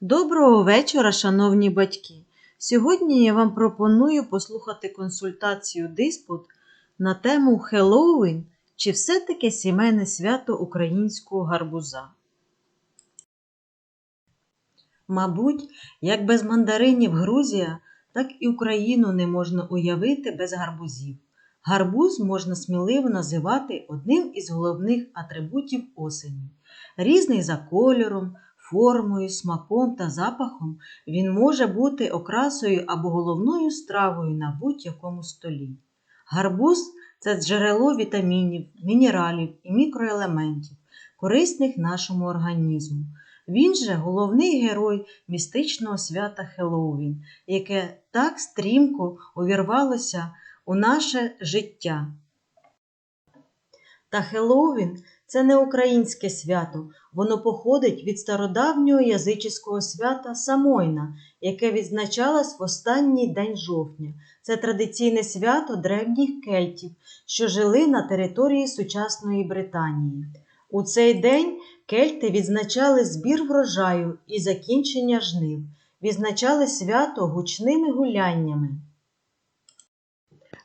Доброго вечора, шановні батьки! Сьогодні я вам пропоную послухати консультацію диспут на тему Хеллоуін чи все-таки сімейне свято українського гарбуза. Мабуть, як без мандаринів Грузія, так і Україну не можна уявити без гарбузів. Гарбуз можна сміливо називати одним із головних атрибутів осені. Різний за кольором, формою, смаком та запахом він може бути окрасою або головною стравою на будь-якому столі. Гарбуз це джерело вітамінів, мінералів і мікроелементів, корисних нашому організму. Він же головний герой містичного свята Хеллоуін, яке так стрімко увірвалося у наше життя. Та Хеллоуін – це не українське свято, воно походить від стародавнього язичського свята Самойна, яке відзначалось в останній день жовтня. Це традиційне свято древніх кельтів, що жили на території сучасної Британії. У цей день кельти відзначали збір врожаю і закінчення жнив, відзначали свято гучними гуляннями.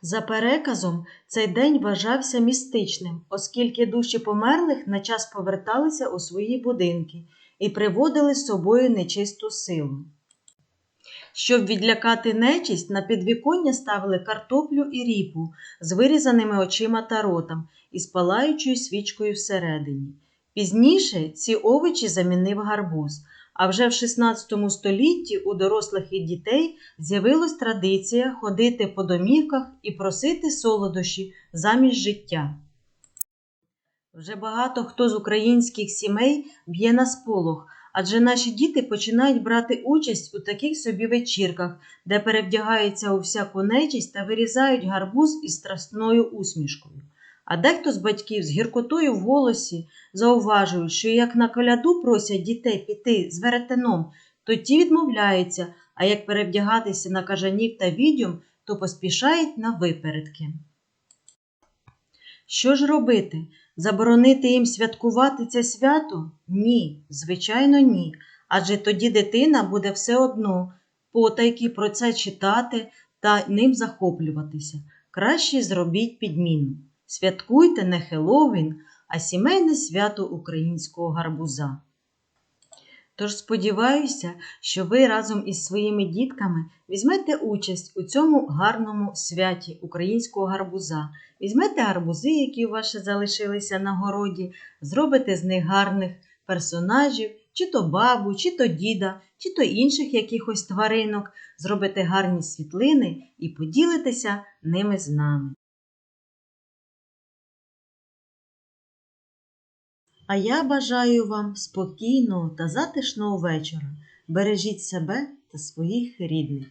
За переказом, цей день вважався містичним, оскільки душі померлих на час поверталися у свої будинки і приводили з собою нечисту силу. Щоб відлякати нечисть, на підвіконня ставили картоплю і ріпу з вирізаними очима та ротом і з палаючою свічкою всередині. Пізніше ці овочі замінив гарбуз, а вже в 16 столітті у дорослих і дітей з'явилась традиція ходити по домівках і просити солодощі замість життя. Вже багато хто з українських сімей б'є на сполох, адже наші діти починають брати участь у таких собі вечірках, де перевдягаються у всяку нечисть та вирізають гарбуз із страсною усмішкою. А дехто з батьків з гіркотою в голосі зауважують, що як на коляду просять дітей піти з веретеном, то ті відмовляються, а як перевдягатися на кажанів та відьом, то поспішають на випередки. Що ж робити? Заборонити їм святкувати це свято? Ні, звичайно, ні. Адже тоді дитина буде все одно потайки про це читати та ним захоплюватися. Краще зробіть підміну. Святкуйте не Хеллоуін, а сімейне свято українського гарбуза. Тож сподіваюся, що ви разом із своїми дітками візьмете участь у цьому гарному святі українського гарбуза, візьмете гарбузи, які у вас залишилися на городі, зробите з них гарних персонажів, чи то бабу, чи то діда, чи то інших якихось тваринок, зробите гарні світлини і поділитеся ними з нами. А я бажаю вам спокійного та затишного вечора. Бережіть себе та своїх рідних.